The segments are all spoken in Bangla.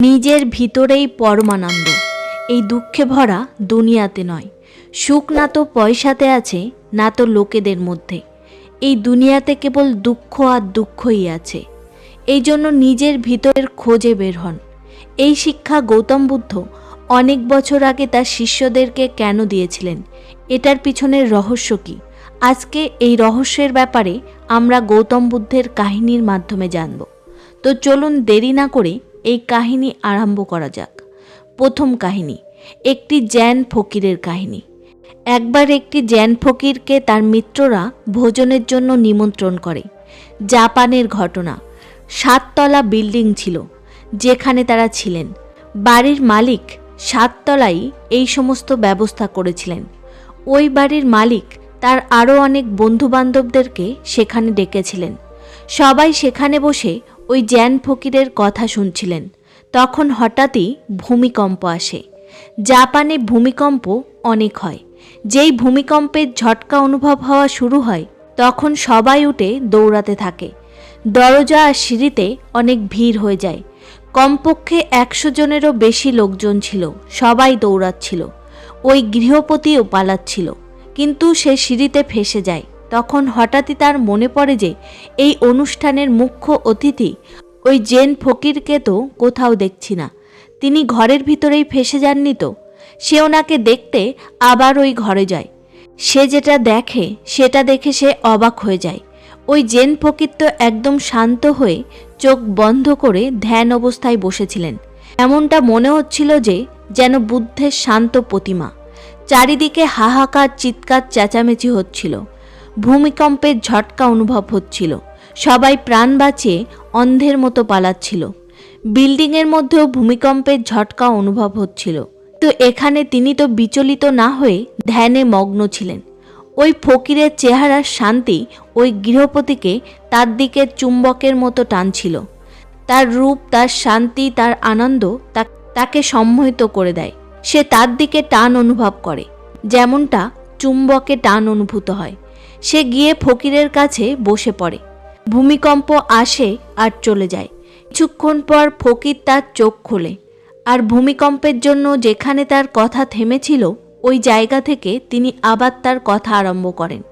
নিজের ভিতরেই পরমানন্দ। এই দুঃখে ভরা দুনিয়াতে নয়। সুখ না তো পয়সাতে আছে, না তো লোকেদের মধ্যে। এই দুনিয়াতে কেবল দুঃখ আর দুঃখই আছে। এই জন্য নিজের ভিতরের খোঁজে বের হন। এই শিক্ষা গৌতম বুদ্ধ অনেক বছর আগে তার শিষ্যদেরকে কেন দিয়েছিলেন? এটার পিছনের রহস্য কি? আজকে এই রহস্যের ব্যাপারে আমরা গৌতম বুদ্ধের কাহিনীর মাধ্যমে জানব। তো চলুন দেরি না করে এই কাহিনী আরম্ভ করা যাক। প্রথম কাহিনী, একটি জ্যান ফকিরের কাহিনী। একবার একটি জ্যান ফকিরকে তার মিত্ররা ভোজনের জন্য নিমন্ত্রণ করে। জাপানের ঘটনা, সাততলা বিল্ডিং ছিল, যেখানে তারা ছিলেন। বাড়ির মালিক সাততলাই এই সমস্ত ব্যবস্থা করেছিলেন। ওই বাড়ির মালিক তার আরও অনেক বন্ধুবান্ধবদেরকে সেখানে ডেকেছিলেন। সবাই সেখানে বসে ওই জ্যান ফকিরের কথা শুনছিলেন। তখন হঠাৎই ভূমিকম্প আসে। জাপানে ভূমিকম্প অনেক হয়। যেই ভূমিকম্পের ঝটকা অনুভব হওয়া শুরু হয়, তখন সবাই উঠে দৌড়াতে থাকে। দরজা আর সিঁড়িতে অনেক ভিড় হয়ে যায়। কমপক্ষে একশো জনেরও বেশি লোকজন ছিল, সবাই দৌড়াচ্ছিল। ওই গৃহপতিও পালাচ্ছিল, কিন্তু সে সিঁড়িতে ফেসে যায়। তখন হঠাৎই তার মনে পড়ে যে এই অনুষ্ঠানের মুখ্য অতিথি ওই জেন ফকিরকে তো কোথাও দেখছি না। তিনি ঘরের ভিতরেই ফেসে যাননি তো। সে ওনাকে দেখতে আবার ওই ঘরে যায়। সে যেটা দেখে, সেটা দেখে সে অবাক হয়ে যায়। ওই জেন ফকির তো একদম শান্ত হয়ে চোখ বন্ধ করে ধ্যান অবস্থায় বসেছিলেন। এমনটা মনে হচ্ছিল যে যেন বুদ্ধের শান্ত প্রতিমা। চারিদিকে হাহাকার, চিৎকার, চেঁচামেচি হচ্ছিল। ভূমিকম্পের ঝটকা অনুভব হচ্ছিল। সবাই প্রাণ বাঁচিয়ে অন্ধের মতো পালাচ্ছিল। বিল্ডিংয়ের মধ্যেও ভূমিকম্পের ঝটকা অনুভব হচ্ছিল। তো এখানে তিনি তো বিচলিত না হয়ে ধ্যানে মগ্ন ছিলেন। ওই ফকিরের চেহারার শান্তি ওই গৃহপতিকে তার দিকে চুম্বকের মতো টানছিল। তার রূপ, তার শান্তি, তার আনন্দ তাকে সম্মোহিত করে দেয়। সে তার দিকে টান অনুভব করে। যেমনটা চুম্বকে টান অনুভূত হয়। সে গিয়ে ফকিরের কাছে বসে পড়ে। ভূমিকম্প আসে আর চলে যায়। কিছুক্ষণ পর ফকির তার চোখ খোলে আর ভূমিকম্পের জন্য যেখানে তার কথা থেমেছিল, ওই জায়গা থেকে তিনি আবার তার কথা আরম্ভ করেন।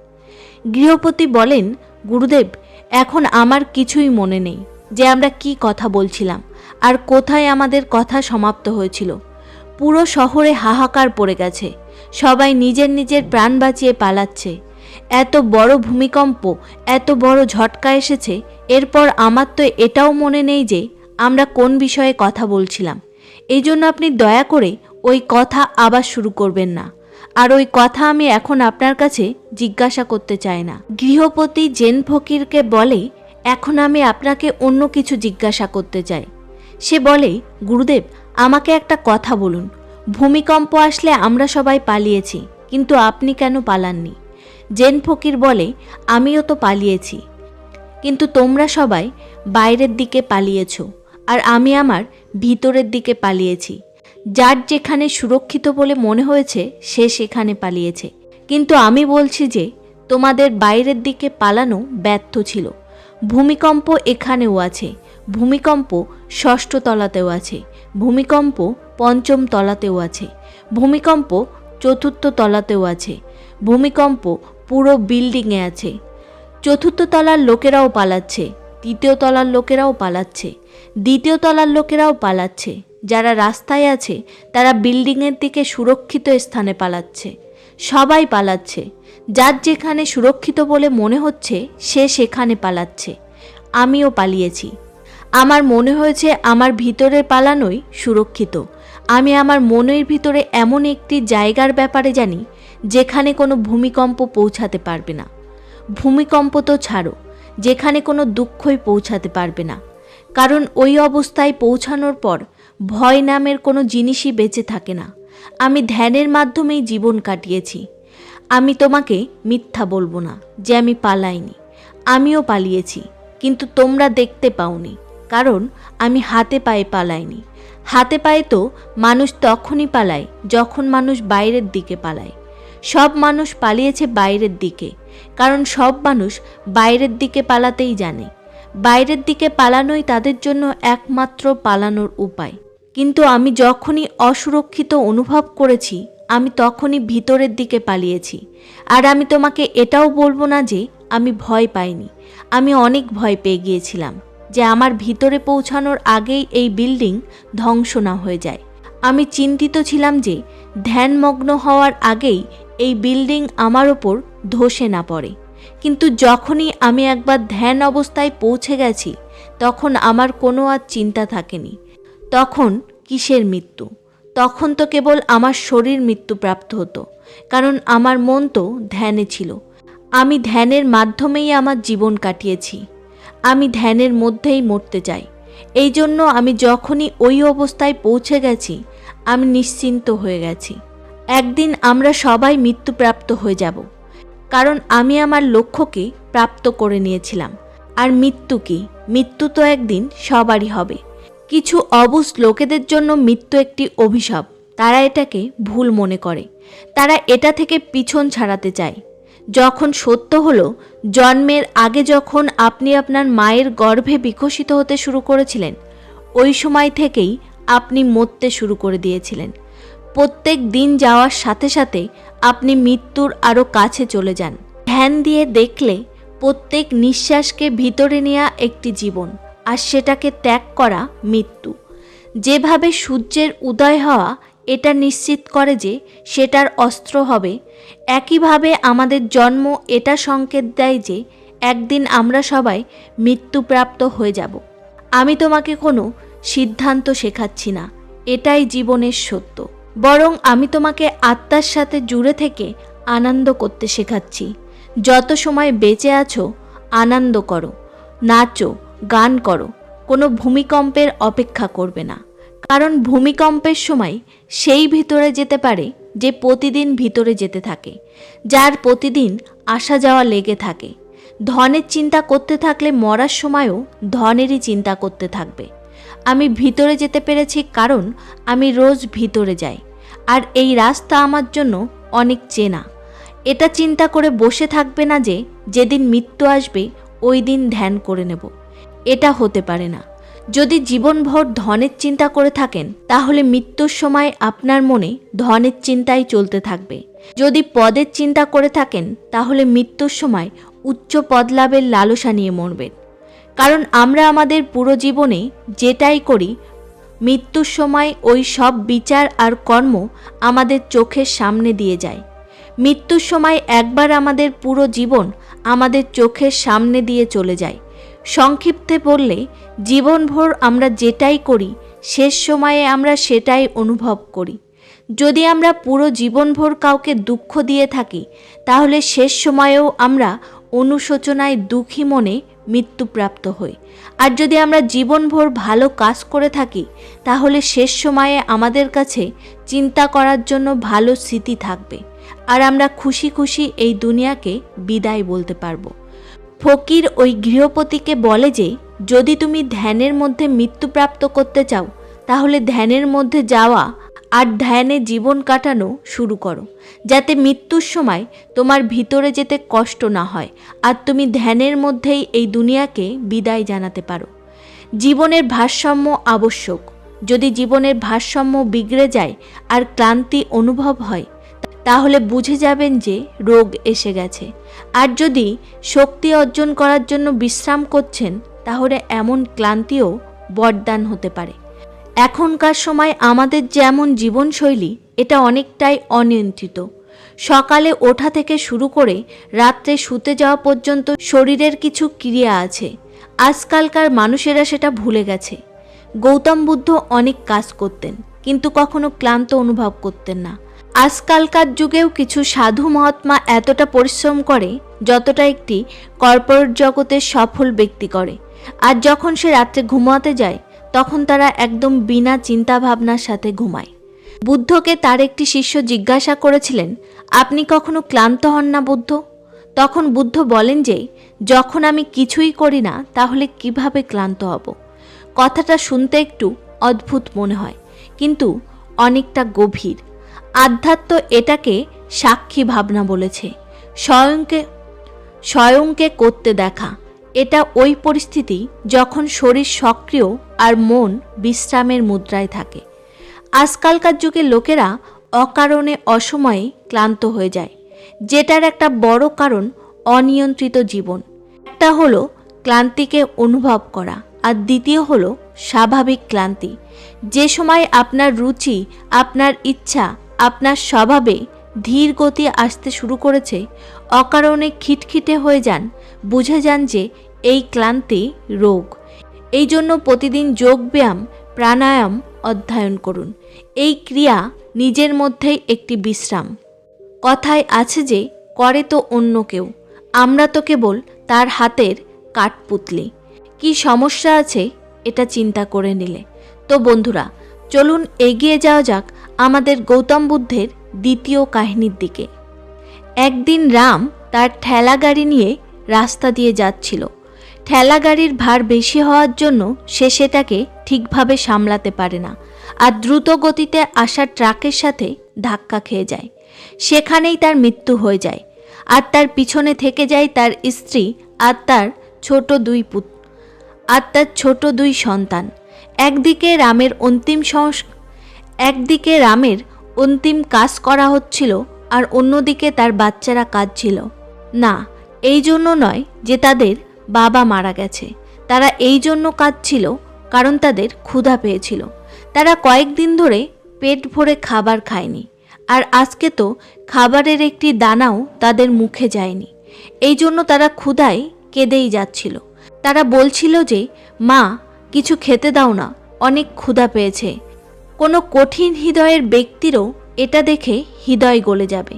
গৃহপতি বলেন, গুরুদেব, এখন আমার কিছুই মনে নেই যে আমরা কি কথা বলছিলাম আর কোথায় আমাদের কথা সমাপ্ত হয়েছিল। পুরো শহরে হাহাকার পড়ে গেছে। সবাই নিজের নিজের প্রাণ বাঁচিয়ে পালাচ্ছে। এত বড় ভূমিকম্প, এত বড় ঝটকা এসেছে, এরপর আমার তো এটাও মনে নেই যে আমরা কোন বিষয়ে কথা বলছিলাম। এই জন্য আপনি দয়া করে ওই কথা আবার শুরু করবেন না। আর ওই কথা আমি এখন আপনার কাছে জিজ্ঞাসা করতে চাই না। গৃহপতি জেন ফকিরকে বলে, এখন আমি আপনাকে অন্য কিছু জিজ্ঞাসা করতে চাই। সে বলে, গুরুদেব, আমাকে একটা কথা বলুন। ভূমিকম্প আসলে আমরা সবাই পালিয়েছি, কিন্তু আপনি কেন পালাননি? জেন ফকির বলে, আমিও তো পালিয়েছি। কিন্তু তোমরা সবাই বাইরের দিকে পালিয়েছ, আর আমি আমার ভিতরের দিকে পালিয়েছি। যার যেখানে সুরক্ষিত বলে মনে হয়েছে, সে সেখানে পালিয়েছে। কিন্তু আমি বলছি যে, তোমাদের বাইরের দিকে পালানো ব্যর্থ ছিল। ভূমিকম্প এখানেও আছে। ভূমিকম্প ষষ্ঠ তলাতেও আছে। ভূমিকম্প পঞ্চম তলাতেও আছে। ভূমিকম্প চতুর্থ তলাতেও আছে। ভূমিকম্প পুরো বিল্ডিংয়ে আছে। চতুর্থ তলার লোকেরাও পালাচ্ছে, তৃতীয় তলার লোকেরাও পালাচ্ছে, দ্বিতীয় তলার লোকেরাও পালাচ্ছে। যারা রাস্তায় আছে, তারা বিল্ডিংয়ের দিকে সুরক্ষিত স্থানে পালাচ্ছে। সবাই পালাচ্ছে। যার যেখানে সুরক্ষিত বলে মনে হচ্ছে, সে সেখানে পালাচ্ছে। আমিও পালিয়েছি। আমার মনে হয়েছে, আমার ভিতরে পালানোই সুরক্ষিত। আমি আমার মনের ভিতরে এমন একটি জায়গার ব্যাপারে জানি যেখানে কোনো ভূমিকম্প পৌঁছাতে পারবে না। ভূমিকম্প তো ছাড়ো, যেখানে কোনো দুঃখই পৌঁছাতে পারবে না। কারণ ওই অবস্থায় পৌঁছানোর পর ভয় নামের কোনো জিনিসই বেঁচে থাকে না। আমি ধ্যানের মাধ্যমেই জীবন কাটিয়েছি। আমি তোমাকে মিথ্যা বলব না যে আমি পালাইনি। আমিও পালিয়েছি, কিন্তু তোমরা দেখতে পাওনি। কারণ আমি হাতে পায়ে পালাইনি। হাতে পায়ে তো মানুষ তখনই পালায় যখন মানুষ বাইরের দিকে পালায়। সব মানুষ পালিয়েছে বাইরের দিকে, কারণ সব মানুষ বাইরের দিকে পালাতেই জানে। বাইরের দিকে পালানোই তাদের জন্য একমাত্র পালানোর উপায়। কিন্তু আমি যখনই অসুরক্ষিত অনুভব করেছি, আমি তখনই ভিতরের দিকে পালিয়েছি। আর আমি তোমাকে এটাও বলব না যে আমি ভয় পাইনি। আমি অনেক ভয় পেয়ে গিয়েছিলাম যে আমার ভিতরে পৌঁছানোর আগেই এই বিল্ডিং ধ্বংস না হয়ে যায়। আমি চিন্তিত ছিলাম যে ধ্যানমগ্ন হওয়ার আগেই এই বিল্ডিং আমার ওপর ধসে না পড়ে। কিন্তু যখনই আমি একবার ধ্যান অবস্থায় পৌঁছে গেছি, তখন আমার কোনো আর চিন্তা থাকেনি। তখন কিসের মৃত্যু? তখন তো কেবল আমার শরীর মৃত্যুপ্রাপ্ত হতো, কারণ আমার মন তো ধ্যানে ছিল। আমি ধ্যানের মাধ্যমেই আমার জীবন কাটিয়েছি। আমি ধ্যানের মধ্যেই মরতে চাই। এই জন্য আমি যখনই ওই অবস্থায় পৌঁছে গেছি, আমি নিশ্চিন্ত হয়ে গেছি। একদিন আমরা সবাই মৃত্যুপ্রাপ্ত হয়ে যাব। কারণ আমি আমার লক্ষ্যকে প্রাপ্ত করে নিয়েছিলাম। আর মৃত্যু কি? মৃত্যু তো একদিন সবারই হবে। কিছু অবুজ লোকেদের জন্য মৃত্যু একটি অভিশাপ। তারা এটাকে ভুল মনে করে। তারা এটা থেকে পিছন ছাড়াতে চায়। যখন সত্য হলো, জন্মের আগে যখন আপনি আপনার মায়ের গর্ভে বিকশিত হতে শুরু করেছিলেন, ওই সময় থেকেই আপনি মরতে শুরু করে দিয়েছিলেন। প্রত্যেক দিন যাওয়ার সাথে সাথে আপনি মৃত্যুর আরও কাছে চলে যান। ধ্যান দিয়ে দেখলে প্রত্যেক নিঃশ্বাসকে ভিতরে নেওয়া একটি জীবন, আর সেটাকে ত্যাগ করা মৃত্যু। যেভাবে সূর্যের উদয় হওয়া এটা নিশ্চিত করে যে সেটার অস্ত্র হবে, একইভাবে আমাদের জন্ম এটা সংকেত দেয় যে একদিন আমরা সবাই মৃত্যুপ্রাপ্ত হয়ে যাব। আমি তোমাকে কোনো সিদ্ধান্ত শেখাচ্ছি না, এটাই জীবনের সত্য। বরং আমি তোমাকে আত্মার সাথে জুড়ে থেকে আনন্দ করতে শেখাচ্ছি। যত সময় বেঁচে আছো, আনন্দ করো। নাচো, গান করো। কোনো ভূমিকম্পের অপেক্ষা করবে না। কারণ ভূমিকম্পের সময় সেই ভিতরে যেতে পারে যে প্রতিদিন ভিতরে যেতে থাকে। যার প্রতিদিন আসা যাওয়া লেগে থাকে। ধনের চিন্তা করতে থাকলে মরার সময়ও ধনেরই চিন্তা করতে থাকবে। আমি ভিতরে যেতে পেরেছি কারণ আমি রোজ ভিতরে যাই। আর এই রাস্তা আমার জন্য অনেক চেনা। এটা চিন্তা করে বসে থাকবে না যে যেদিন মৃত্যু আসবে, ওই দিন ধ্যান করে নেব। এটা হতে পারে না। যদি জীবনভর ধনের চিন্তা করে থাকেন, তাহলে মৃত্যুর সময় আপনার মনে ধনের চিন্তাই চলতে থাকবে। যদি পদের চিন্তা করে থাকেন, তাহলে মৃত্যুর সময় উচ্চ পদ লাভের লালসা নিয়ে মরবেন। কারণ আমরা আমাদের পুরো জীবনে যেটাই করি, মৃত্যুর সময় ওই সব বিচার আর কর্ম আমাদের চোখের সামনে দিয়ে যায়। মৃত্যুর সময় একবার আমাদের পুরো জীবন আমাদের চোখের সামনে দিয়ে চলে যায়। সংক্ষিপ্তে বললে, জীবনভর আমরা যেটাই করি, শেষ সময়ে আমরা সেটাই অনুভব করি। যদি আমরা পুরো জীবনভর কাউকে দুঃখ দিয়ে থাকি, তাহলে শেষ সময়েও আমরা অনুশোচনায় দুঃখী মনে মৃত্যুপ্রাপ্ত হই। আর যদি আমরা জীবনভর ভালো কাজ করে থাকি, তাহলে শেষ সময়ে আমাদের কাছে চিন্তা করার জন্য ভালো স্মৃতি থাকবে। আর আমরা খুশি খুশি এই দুনিয়াকে বিদায় বলতে পারব। ফকির ওই গৃহপতিকে বলে যে, যদি তুমি ধ্যানের মধ্যে মৃত্যুপ্রাপ্ত করতে চাও, তাহলে ধ্যানের মধ্যে যাওয়া আর ধ্যানে জীবন কাটানো শুরু করো, যাতে মৃত্যুর সময় তোমার ভিতরে যেতে কষ্ট না হয় আর তুমি ধ্যানের মধ্যেই এই দুনিয়াকে বিদায় জানাতে পারো। জীবনের ভারসাম্য আবশ্যক। যদি জীবনের ভারসাম্য বিগড়ে যায় আর ক্লান্তি অনুভব হয়, তাহলে বুঝে যাবেন যে রোগ এসে গেছে। আর যদি শক্তি অর্জন করার জন্য বিশ্রাম করছেন, তাহলে এমন ক্লান্তিও বরদান হতে পারে। এখনকার সময় আমাদের যেমন জীবনশৈলী, এটা অনেকটাই অনিয়ন্ত্রিত। সকালে ওঠা থেকে শুরু করে রাত্রে শুতে যাওয়া পর্যন্ত শরীরের কিছু ক্রিয়া আছে। আজকালকার মানুষেরা সেটা ভুলে গেছে। গৌতম বুদ্ধ অনেক কাজ করতেন, কিন্তু কখনো ক্লান্ত অনুভব করতেন না। আজকালকার যুগেও কিছু সাধু মহাত্মা এতটা পরিশ্রম করে, যতটা একটি কর্পোরেট জগতের সফল ব্যক্তি করে। আর যখন সে রাত্রে ঘুমাতে যায় তখন তারা একদম বিনা চিন্তা ভাবনার সাথে ঘুমায়। বুদ্ধকে তার একটি শিষ্য জিজ্ঞাসা করেছিলেন, আপনি কখনো ক্লান্ত হন না বুদ্ধ? তখন বুদ্ধ বলেন যে, যখন আমি কিছুই করি না, তাহলে কীভাবে ক্লান্ত হব? কথাটা শুনতে একটু অদ্ভুত মনে হয়, কিন্তু অনেকটা গভীর। আধ্যাত্ম এটাকে সাক্ষী ভাবনা বলেছে, স্বয়ংকে স্বয়ংকে করতে দেখা। এটা ওই পরিস্থিতি যখন শরীর সক্রিয় আর মন বিশ্রামের মুদ্রায় থাকে। আজকালকার যুগে লোকেরা অকারণে অসময়ে ক্লান্ত হয়ে যায়, যেটার একটা বড় কারণ অনিয়ন্ত্রিত জীবন। একটা হলো ক্লান্তিকে অনুভব করা আর দ্বিতীয় হলো স্বাভাবিক ক্লান্তি। যে সময় আপনার রুচি, আপনার ইচ্ছা, আপনার স্বভাবে ধীর গতি আসতে শুরু করেছে, অকারণে খিটখিটে হয়ে যান, বুঝে যান যে এই ক্লান্তি রোগ। এই জন্য প্রতিদিন যোগব্যায়াম প্রাণায়াম অধ্যয়ন করুন। এই ক্রিয়া নিজের মধ্যেই একটি বিশ্রাম। কথায় আছে যে, করে তো অন্য কেউ, আমরা তো কেবল তার হাতের কাঠপুতলি। কি সমস্যা আছে, এটা চিন্তা করে নিলে। তো বন্ধুরা, চলুন এগিয়ে যাওয়া যাক আমাদের গৌতম বুদ্ধের দ্বিতীয় কাহিনীর দিকে। একদিন রাম তার ঠেলা গাড়ি নিয়ে রাস্তা দিয়ে যাচ্ছিল। ঠেলা গাড়ির ভার বেশি হওয়ার জন্য সে সেটাকে ঠিকভাবে সামলাতে পারে না আর দ্রুত গতিতে আসা ট্রাকের সাথে ধাক্কা খেয়ে যায়। সেখানেই তার মৃত্যু হয়ে যায় আর তার পিছনে থেকে যায় তার স্ত্রী আর তার ছোট দুই পুত্র আর তার ছোট দুই সন্তান। একদিকে রামের অন্তিম সংস একদিকে রামের অন্তিম কাজ করা হচ্ছিল আর অন্যদিকে তার বাচ্চারা কাঁদছিল। না, এই জন্য নয় যে তাদের বাবা মারা গেছে। তারা এই জন্য কাঁদছিল কারণ তাদের ক্ষুধা পেয়েছিল। তারা কয়েকদিন ধরে পেট ভরে খাবার খায়নি। আর আজকে তো খাবারের একটি দানাও তাদের মুখে যায়নি। এই জন্য তারা ক্ষুধায় কেঁদেই যাচ্ছিল। তারা বলছিল যে, মা, কিছু খেতে দাও না, অনেক ক্ষুধা পেয়েছে। কোনো কঠিন হৃদয়ের ব্যক্তিরও এটা দেখে হৃদয় গলে যাবে।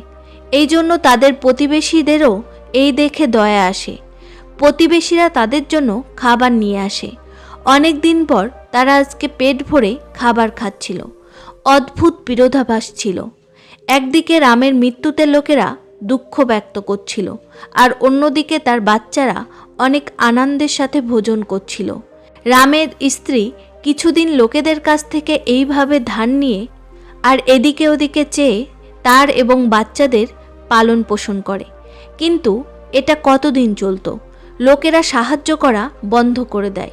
এই জন্য তাদের প্রতিবেশীদেরও এই দেখে দয়া আসে। প্রতিবেশীরা তাদের জন্য খাবার নিয়ে আসে। অনেক দিন পর তারা আজকে পেট ভরে খাবার খাচ্ছিল। অদ্ভুত বিরোধাভাস ছিল। একদিকে রামের মৃত্যুতে লোকেরা দুঃখ ব্যক্ত করছিল, আর অন্যদিকে তার বাচ্চারা অনেক আনন্দের সাথে ভোজন করছিল। রামের স্ত্রী কিছুদিন লোকেদের কাছ থেকে এইভাবে ধান নিয়ে আর এদিকে ওদিকে চেয়ে তার এবং বাচ্চাদের পালন পোষণ করে। কিন্তু এটা কতদিন চলতো? লোকেরা সাহায্য করা বন্ধ করে দেয়।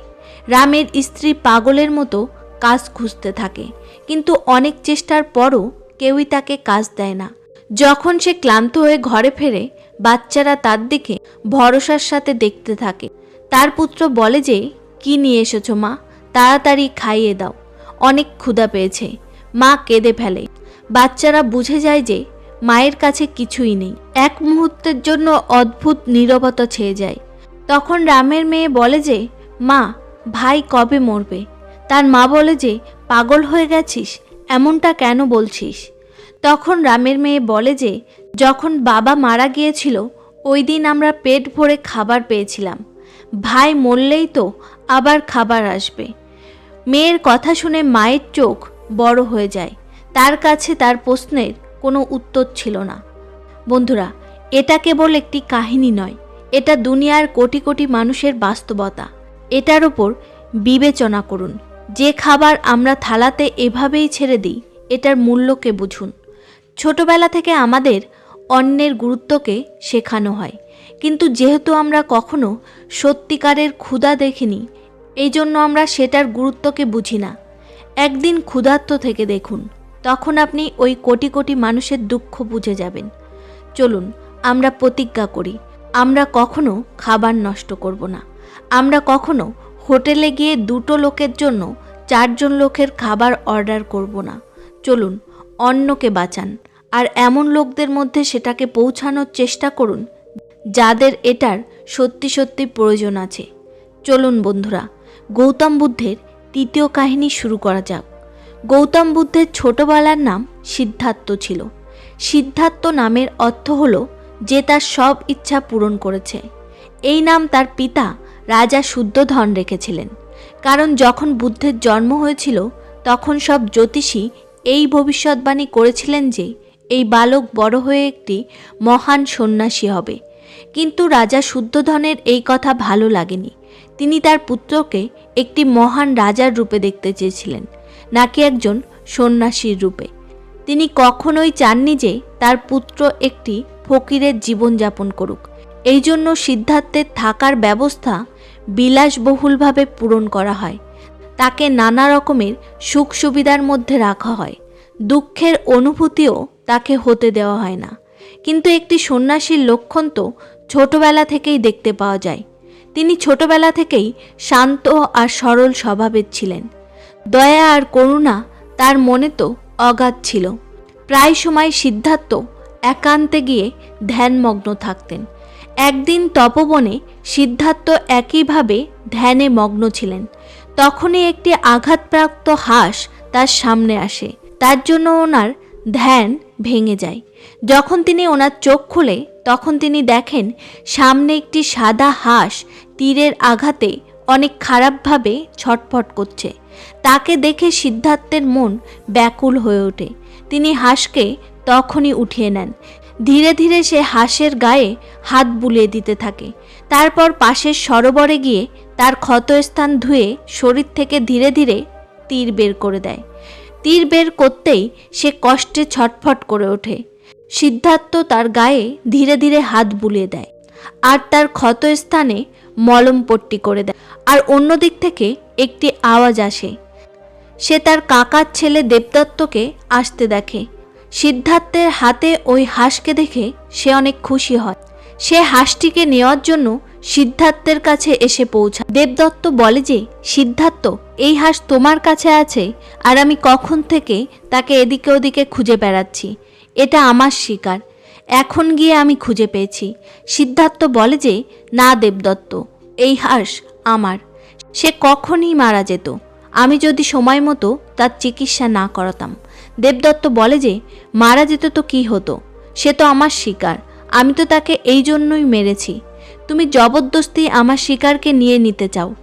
রামের স্ত্রী পাগলের মতো কাজ খুঁজতে থাকে। কিন্তু অনেক চেষ্টার পরও কেউই তাকে কাজ দেয় না। যখন সে ক্লান্ত হয়ে ঘরে ফেরে, বাচ্চারা তার দিকে ভরসার সাথে দেখতে থাকে। তার পুত্র বলে যে, কি নিয়ে এসেছ মা? তাড়াতাড়ি খাইয়ে দাও। অনেক ক্ষুধা পেয়েছে। মা কেঁদে ফেলে। বাচ্চারা বুঝে যায় যে মায়ের কাছে কিছুই নেই। এক মুহূর্তের জন্য অদ্ভুত নীরবতা ছেয়ে যায়। তখন রামের মেয়ে বলে যে, মা, ভাই কবে মরবে তার মা বলে যে, পাগল হয়ে গেছিস? এমনটা কেন বলছিস তখন রামের মেয়ে বলে যে, যখন বাবা মারা গিয়েছিল, ওই দিন আমরা পেট ভরে খাবার পেয়েছিলাম। ভাই মরলেই তো আবার খাবার আসবে। মেয়ের কথা শুনে মায়ের চোখ বড় হয়ে যায়। তার কাছে তার প্রশ্নের কোনো উত্তর ছিল না। বন্ধুরা, এটা কেবল একটি কাহিনী নয়, এটা দুনিয়ার কোটি কোটি মানুষের বাস্তবতা। এটার ওপর বিবেচনা করুন, যে খাবার আমরা থালাতে এভাবেই ছেড়ে দিই, এটার মূল্যকে বুঝুন। ছোটবেলা থেকে আমাদের অন্যের গুরুত্বকে শেখানো হয়, কিন্তু যেহেতু আমরা কখনো সত্যিকারের ক্ষুধা দেখিনি এই জন্য আমরা সেটার গুরুত্বকে বুঝি না। একদিন ক্ষুধার্ত থেকে দেখুন, তখন আপনি ওই কোটি কোটি মানুষের দুঃখ বুঝে যাবেন। চলুন, আমরা প্রতিজ্ঞা করি, আমরা কখনো খাবার নষ্ট করব না। আমরা কখনো হোটেলে গিয়ে দুটো লোকের জন্য চারজন লোকের খাবার অর্ডার করব না। চলুন, অন্যকে বাঁচান, আর এমন লোকদের মধ্যে সেটাকে পৌঁছানোর চেষ্টা করুন, যাদের এটার সত্যি সত্যি প্রয়োজন আছে। চলুন বন্ধুরা গৌতম বুদ্ধের তৃতীয় কাহিনী শুরু করা যাক। গৌতম বুদ্ধের ছোটবেলার নাম সিদ্ধার্থ ছিল। সিদ্ধার্থ নামের অর্থ হল যে তার সব ইচ্ছা পূরণ করেছে। এই নাম তার পিতা রাজা শুদ্ধধন রেখেছিলেন। কারণ যখন বুদ্ধের জন্ম হয়েছিল, তখন সব জ্যোতিষী এই ভবিষ্যৎবাণী করেছিলেন যে এই বালক বড় হয়ে একটি মহান সন্ন্যাসী হবে। কিন্তু রাজা শুদ্ধধনের এই কথা ভালো লাগেনি। তিনি তার পুত্রকে একটি মহান রাজার রূপে দেখতে চেয়েছিলেন, নাকি একজন সন্ন্যাসীর রূপে। তিনি কখনোই চাননি যে তার পুত্র একটি ফকিরের জীবনযাপন করুক। এই জন্য সিদ্ধার্থের থাকার ব্যবস্থা বিলাসবহুলভাবে পূরণ করা হয়। তাকে নানা রকমের সুখ সুবিধার মধ্যে রাখা হয়। দুঃখের অনুভূতিও তাকে হতে দেওয়া হয় না। কিন্তু একটি সন্ন্যাসীর লক্ষণ তো ছোটবেলা থেকেই দেখতে পাওয়া যায়। তিনি ছোটবেলা থেকেই শান্ত আর সরল স্বভাবের ছিলেন। দয়া আর করুণা তার মনে তো অগাধ ছিল। প্রায় সময় সিদ্ধার্থ একান্তে গিয়ে ধ্যানমগ্ন থাকতেন। একদিন তপবনে সিদ্ধার্থ একইভাবে ধ্যানে মগ্ন ছিলেন। তখনই একটি আঘাতপ্রাপ্ত হাঁস তার সামনে আসে। তার জন্য ওনার ধ্যান ভেঙে যায়। যখন তিনি ওনার চোখ খুলে, তখন তিনি দেখেন সামনে একটি সাদা হাঁস তীরের আঘাতে অনেক খারাপভাবে ছটফট করছে। তাকে দেখে সিদ্ধার্থের মন ব্যাকুল হয়ে ওঠে। তিনি হাঁসকে তখনই উঠিয়ে নেন। ধীরে ধীরে সে হাঁসের গায়ে হাত বুলিয়ে দিতে থাকে। তারপর পাশের সরোবরে গিয়ে তার ক্ষতস্থান ধুয়ে শরীর থেকে ধীরে ধীরে তীর বের করে দেয়। তীর বের করতেই সে কষ্টে ছটফট করে ওঠে। সিদ্ধার্থ তার গায়ে ধীরে ধীরে হাত বুলিয়ে দেয়। আর তার ক্ষতস্থানে মলম পট্টি করে দেয়। আর অন্য দিক থেকে একটি আওয়াজ আসে। সে তার কাকার ছেলে দেবদত্তকে আসতে দেখে। সিদ্ধার্থের হাতে ওই হাঁসকে দেখে সে অনেক খুশি হয়। সে হাঁসটিকে নেওয়ার জন্য সিদ্ধার্থের কাছে এসে পৌঁছায়। দেবদত্ত বলে যে, সিদ্ধার্থ, এই হাঁস তোমার কাছে আছে, আর আমি কখন থেকে তাকে এদিকে ওদিকে খুঁজে বেড়াচ্ছি। এটা আমার শিকার। এখন গিয়ে আমি খুঁজে পেয়েছি। সিদ্ধার্থ বলে যে, না, দেবদত্ত, এই হাঁস আমার। সে কখনই মারা যেত। আমি যদি সময় মতো তার চিকিৎসা না করাতাম। দেবদত্ত বলে যে, মারা যেত তো কি হতো? সে তো আমার শিকার। আমি তো তাকে এই জন্যই মেরেছি। তুমি জবরদস্তি আমার শিকারকে নিয়ে নিতে চাও।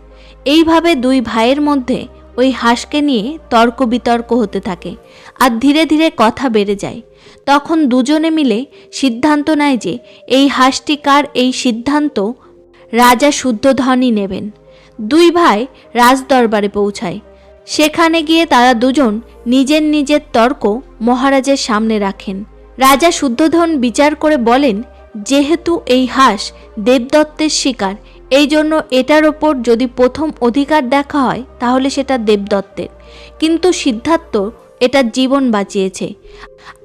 এইভাবে দুই ভাইয়ের মধ্যে ওই হাঁসকে নিয়ে তর্ক বিতর্ক হতে থাকে। আর ধীরে ধীরে কথা বেড়ে যায়। তখন দুজনে মিলে সিদ্ধান্ত নেয় যে এই হাঁসটি কার এই সিদ্ধান্ত রাজা শুদ্ধধনই নেবেন। দুই ভাই রাজদরবারে পৌঁছায়। সেখানে গিয়ে তারা দুজন নিজের নিজের তর্ক মহারাজের সামনে রাখেন। রাজা শুদ্ধধন বিচার করে বলেন, যেহেতু এই হাঁস দেবদত্তের শিকার, এই জন্য এটার ওপর যদি প্রথম অধিকার দেখা হয়, তাহলে সেটা দেবদত্তের। কিন্তু সিদ্ধার্থ এটার জীবন বাঁচিয়েছে।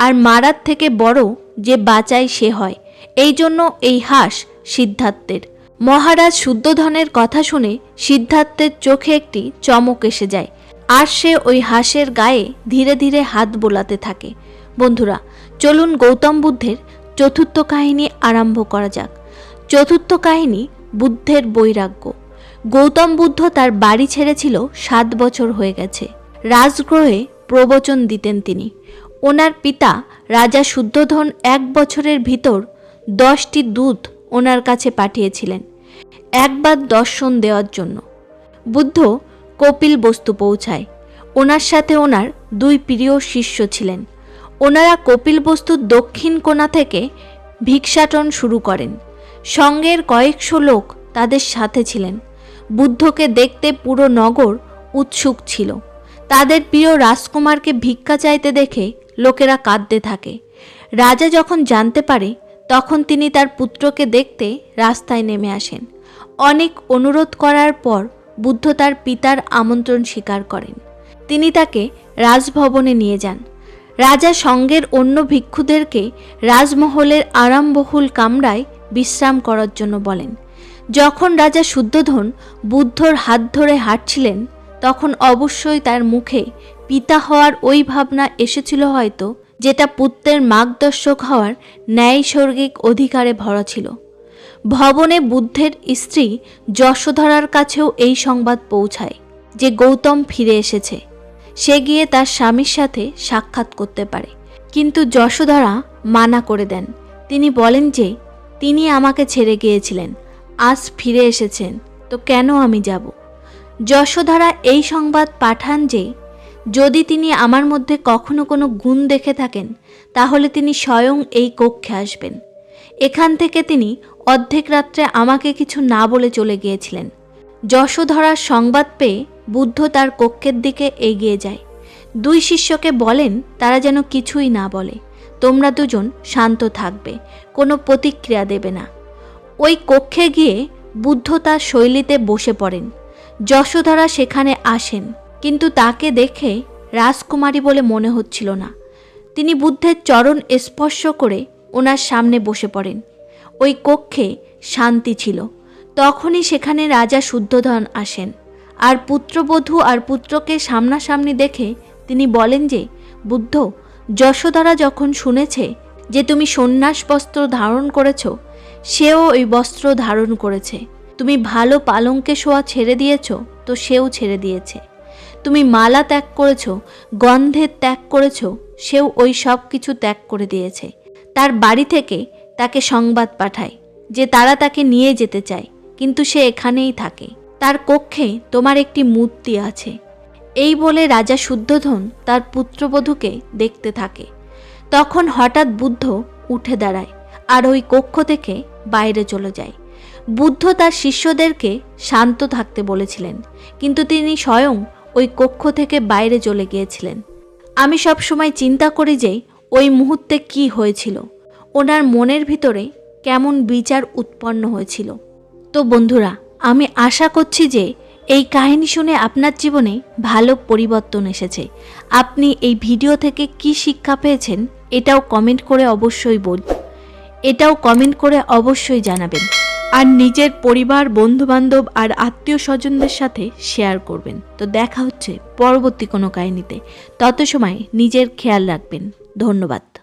আর মারার থেকে বড় যে বাঁচায় সে হয়, এই জন্য এই হাঁস সিদ্ধার্থের। মহারাজ শুদ্ধধনের কথা শুনে সিদ্ধার্থের চোখে একটি চমক এসে যায়। আর সে ওই হাঁসের গায়ে ধীরে ধীরে হাত বোলাতে থাকে। বন্ধুরা, চলুন গৌতম বুদ্ধের চতুর্থ কাহিনী আরম্ভ করা যাক। চতুর্থ কাহিনী বুদ্ধের বৈরাগ্য। গৌতম বুদ্ধ তার বাড়ি ছেড়েছিল সাত বছর হয়ে গেছে। রাজগ্রহে প্রবচন দিতেন তিনি। ওনার পিতা রাজা শুদ্ধধন এক বছরের ভিতর দশটি দূত ওনার কাছে পাঠিয়েছিলেন একবার দর্শন দেওয়ার জন্য। বুদ্ধ কপিল বস্তু পৌঁছায়। ওনার সাথে ওনার দুই প্রিয় শিষ্য ছিলেন। ওনারা কপিল বস্তুর দক্ষিণ কোণা থেকে ভিক্ষাটন শুরু করেন। সঙ্গের কয়েকশো লোক তাদের সাথে ছিলেন। বুদ্ধকে দেখতে পুরো নগর উৎসুক ছিল। তাদের প্রিয় রাজকুমারকে ভিক্ষা চাইতে দেখে লোকেরা কাঁদতে থাকে। রাজা যখন জানতে পারে, তখন তিনি তার পুত্রকে দেখতে রাস্তায় নেমে আসেন। অনেক অনুরোধ করার পর বুদ্ধ তার পিতার আমন্ত্রণ স্বীকার করেন। তিনি তাকে রাজভবনে নিয়ে যান। রাজা সঙ্গের অন্য ভিক্ষুদেরকে রাজমহলের আরামবহুল কামরায় বিশ্রাম করার জন্য বলেন। যখন রাজা শুদ্ধধন বুদ্ধর হাত ধরে হাঁটছিলেন তখন অবশ্যই তার মুখে পিতা হওয়ার ওই ভাবনা এসেছিল হয়তো, যেটা পুত্রের মার্গদর্শক হওয়ার ন্যায়সর্গিক অধিকারে ভরা ছিল। ভবনে বুদ্ধের স্ত্রী যশোধরার কাছেও এই সংবাদ পৌঁছায়, যে গৌতম ফিরে এসেছে। সে গিয়ে তার স্বামীর সাথে সাক্ষাৎ করতে পারে। কিন্তু যশোধরা মানা করে দেন। তিনি বলেন যে, তিনি আমাকে ছেড়ে গিয়েছিলেন। আজ ফিরে এসেছেন। তো কেন আমি যাব? যশোধরা এই সংবাদ পাঠান যে, যদি তিনি আমার মধ্যে কখনো কোনো গুণ দেখে থাকেন, তাহলে তিনি স্বয়ং এই কক্ষে আসবেন। এখান থেকে তিনি অর্ধেক রাত্রে আমাকে কিছু না বলে চলে গিয়েছিলেন। যশোধরার সংবাদ পেয়ে বুদ্ধ তার কক্ষের দিকে এগিয়ে যায়। দুই শিষ্যকে বলেন, তারা যেন কিছুই না বলে। তোমরা দুজন শান্ত থাকবে, কোনো প্রতিক্রিয়া দেবে না। ওই কক্ষে গিয়ে বুদ্ধ তার শৈলীতে বসে পড়েন। যশোধরা সেখানে আসেন, কিন্তু তাকে দেখে রাজকুমারী বলে মনে হচ্ছিল না। তিনি বুদ্ধের চরণ স্পর্শ করে ওনার সামনে বসে পড়েন। ওই কক্ষে শান্তি ছিল। তখনই সেখানে রাজা শুদ্ধধন আসেন। আর পুত্রবধূ আর পুত্রকে সামনাসামনি দেখে তিনি বলেন যে, বুদ্ধ যশোদারা যখন শুনেছে যে তুমি সন্ন্যাস বস্ত্র ধারণ করেছ, সেও ওই বস্ত্র ধারণ করেছে। তুমি ভালো পালঙ্কে শোয়া ছেড়ে দিয়েছ, তো সেও ছেড়ে দিয়েছে। তুমি মালা ত্যাগ করেছ গন্ধের ত্যাগ করেছ, সেও ওই সব কিছু ত্যাগ করে দিয়েছে। তার বাড়ি থেকে তাকে সংবাদ পাঠায় যে তারা তাকে নিয়ে যেতে চায়, কিন্তু সে এখানেই থাকে। তার কক্ষে তোমার একটি মূর্তি আছে। এই বলে রাজা শুদ্ধধন তার পুত্রবধূকে দেখতে থাকে। তখন হঠাৎ বুদ্ধ উঠে দাঁড়ায় আর ওই কক্ষ থেকে বাইরে চলে যায়। বুদ্ধ তার শিষ্যদেরকে শান্ত থাকতে বলেছিলেন, কিন্তু তিনি স্বয়ং ওই কক্ষ থেকে বাইরে চলে গিয়েছিলেন। আমি সব সময় চিন্তা করি যে ওই মুহূর্তে কি হয়েছিল, ওনার মনের ভিতরে কেমন বিচার উৎপন্ন হয়েছিল। তো বন্ধুরা, আমি আশা করছি যে এই কাহিনী শুনে আপনার জীবনে ভালো পরিবর্তন এসেছে। আপনি এই ভিডিও থেকে কি শিক্ষা পেয়েছেন, এটাও কমেন্ট করে অবশ্যই বল, এটাও কমেন্ট করে অবশ্যই জানাবেন। আর নিজের পরিবার, বন্ধুবান্ধব আর আত্মীয় স্বজনদের সাথে শেয়ার করবেন। তো দেখা হচ্ছে পরবর্তী কোনো কাহিনীতে। তত সময় নিজের খেয়াল রাখবেন। ধন্যবাদ।